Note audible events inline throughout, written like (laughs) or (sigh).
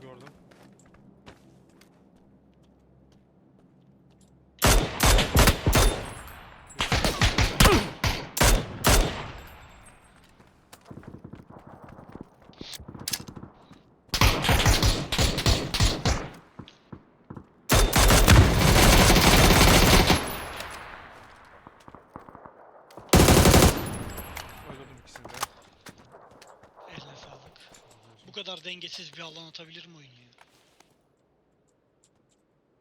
gördüm. Kadar dengesiz bir alan atabilir mi oyun ya?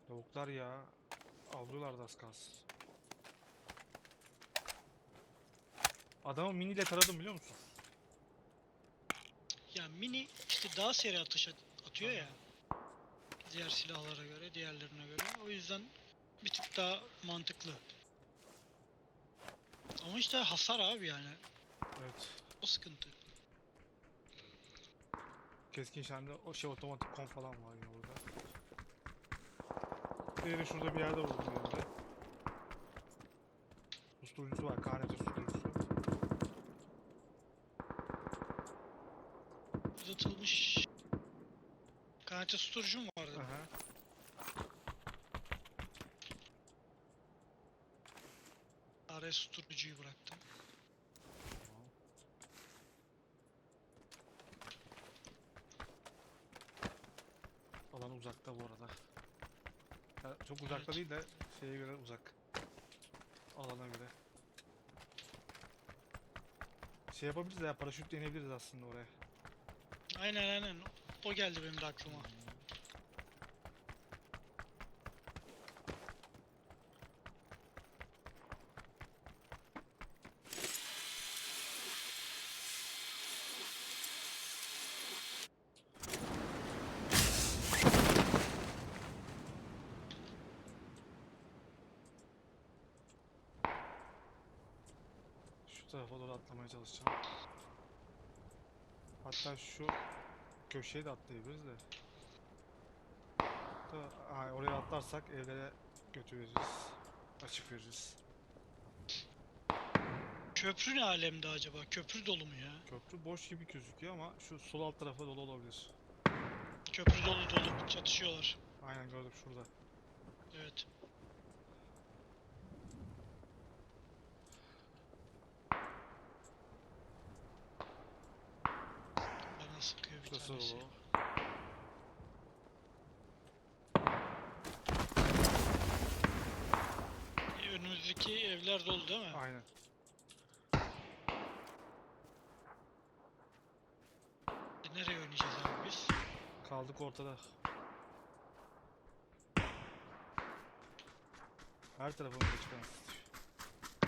Tavuklar ya. Avlıyorlardı az kalsın. Adamı miniyle taradım biliyor musun? Ya mini işte daha seri atış at- atıyor ya. Diğer silahlara göre, diğerlerine göre. O yüzden bir tık daha mantıklı. Ama işte hasar abi yani. Evet. O sıkıntı. Keskin şende o şey otomatik kon falan var ya burada. Diğeri şurada bir yerde vurdum yerinde. Susturucusu var, KNT susturucusu. Uzatılmış KNT susturucu mu vardı? Aha. AR susturucuyu bıraktım. Alan uzakta bu arada. Ya çok uzakta Evet. değil de şeye göre uzak. Alana göre. Şey yapabiliriz ya paraşütle inebiliriz aslında oraya. Aynen aynen. O geldi benim de aklıma. Şu tarafa doğru atlamaya çalışacağım. Hatta şu köşeye de atlayabiliriz de. Da, ha, oraya atlarsak evlere götürürüz. Açık veririz. Köprü ne alemde acaba? Köprü dolu mu ya? Köprü boş gibi gözüküyor ama şu sol alt tarafa dolu olabilir. Köprü dolu dolu çatışıyorlar. Aynen gördüm şurada. Evet. Bana tanesi. dolu. E, Önümüzdeki evler dolu değil mi? Aynen. E, nereye oynayacağız abi biz? Kaldık ortada. Her tarafımızda çıkan.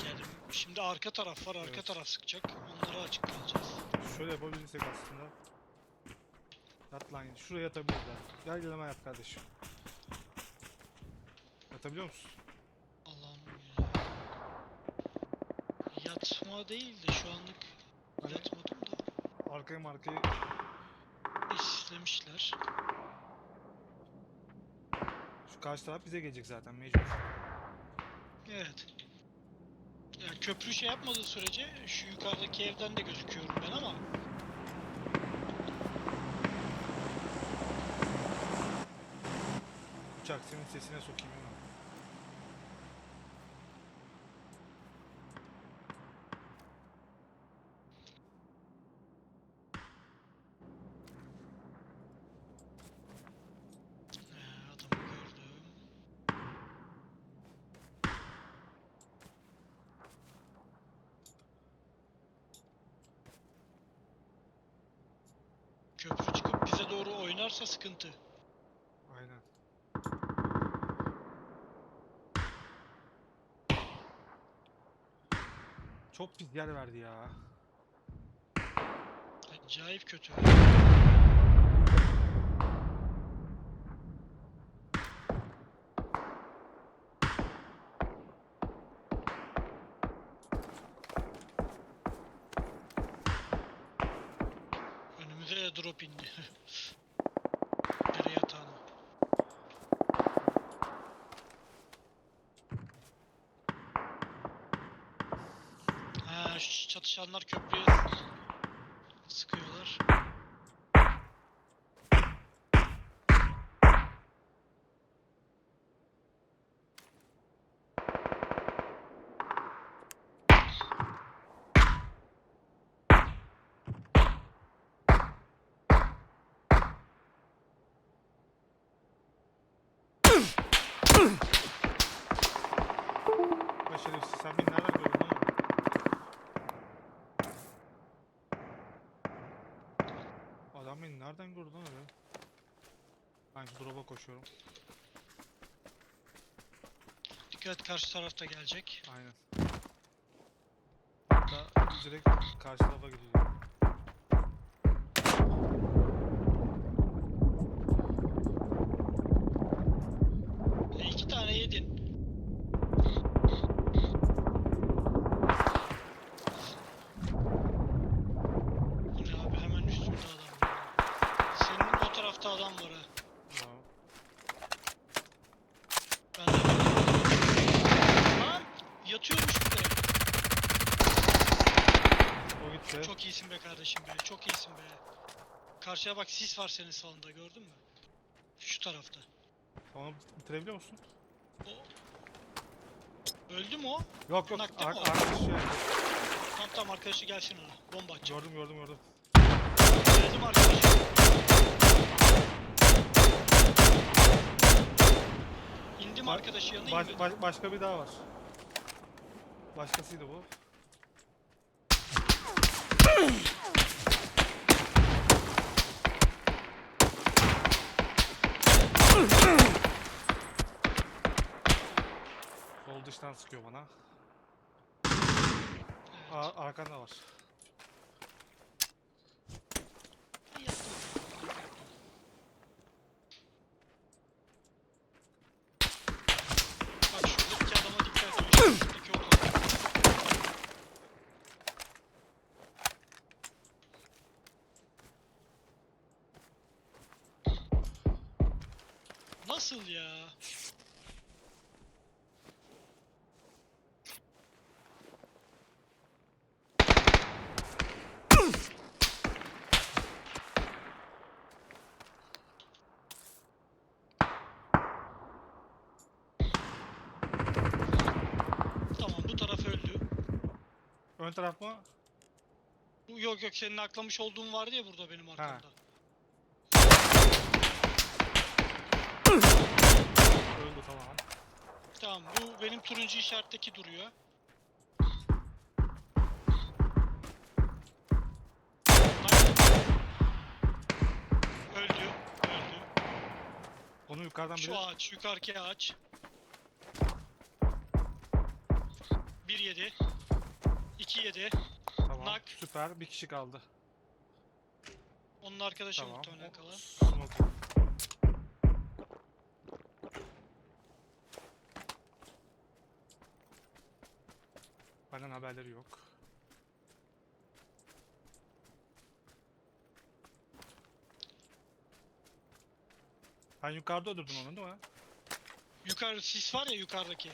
Yani şimdi arka taraf var, arka Evet. taraf sıkacak. Onlara açık kalacağız. Şöyle yapabilirsek aslında. Yat lan şuraya yatabiliriz ha. Gel gel hemen yat kardeşim. Yatabiliyor musun? Allah'ım ya. Yatma değil de şu anlık Hani- yatmadım da Arkaya markayı istemişler. şu karşı taraf bize gelecek zaten mecbur. Evet. Ya köprü şey yapmadığı sürece şu yukarıdaki evden de gözüküyorum ben ama Senin sesine sokayım hemen. Ee. Köprü çıkıp bize doğru oynarsa sıkıntı. Aynen. Çok pis yer verdi ya. Acayip kötü. Önümüze drop indi. (laughs) çatış, çatışanlar köprüye sıkıyorlar. Başarısız. Sen beni nereden gördün? Adam beni nereden gördü lan öyle? Ben şu drop'a koşuyorum. Dikkat karşı tarafta gelecek. Aynen. Hatta direkt karşı tarafa gidiyor. Karşıya bak sis var senin sağında gördün mü? Şu tarafta. Onu bitirebiliyor musun? O... Öldü mü o? Yok yok. Nakti Ar mi o? arkadaş şey. Tam tam arkadaşı gelsin ona. Bomba atacak. Gördüm gördüm gördüm. Geldim arkadaşı. İndim Ba- arkadaşı yanına Baş, indim. baş- başka bir daha var. Başkasıydı bu. Sol dıştan sıkıyor bana. Evet. Aa, arkanda var. Nasıl ya? Tamam bu taraf öldü. Ön taraf mı? Bu yok yok senin aklamış olduğun vardı ya burada benim arkamda. Öldü tamam. Tamam bu benim turuncu işaretteki duruyor. Öldü, öldü. Onu yukarıdan biri... Şu ağaç, yukarıki ağaç. 1 yedi. 2 yedi. Tamam. nak. Süper. Bir kişi kaldı. Onun arkadaşı Tamam. muhtemelen kalan. Smoke. Benden haberleri yok. Ben yukarıda öldürdüm onu değil mi? Yukarı sis var ya yukarıdaki.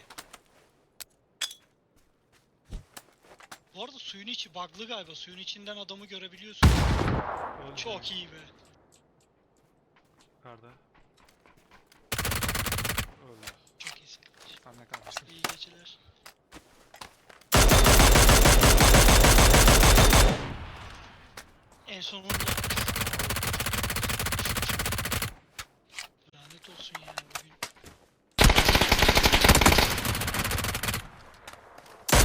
Bu arada suyun içi bug'lı galiba. Suyun içinden adamı görebiliyorsun. Öldü Çok iyi be. Yukarıda. Öldü. Çok iyisin. Sen ne kardeşim? İyi geceler.